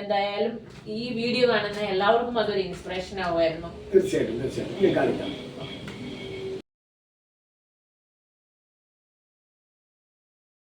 എന്തായാലും ഈ വീഡിയോ കാണുന്ന എല്ലാവർക്കും അതൊരു ഇൻസ്പിറേഷൻ ആവുമായിരുന്നു. തീർച്ചയായിട്ടും തീർച്ചയായിട്ടും.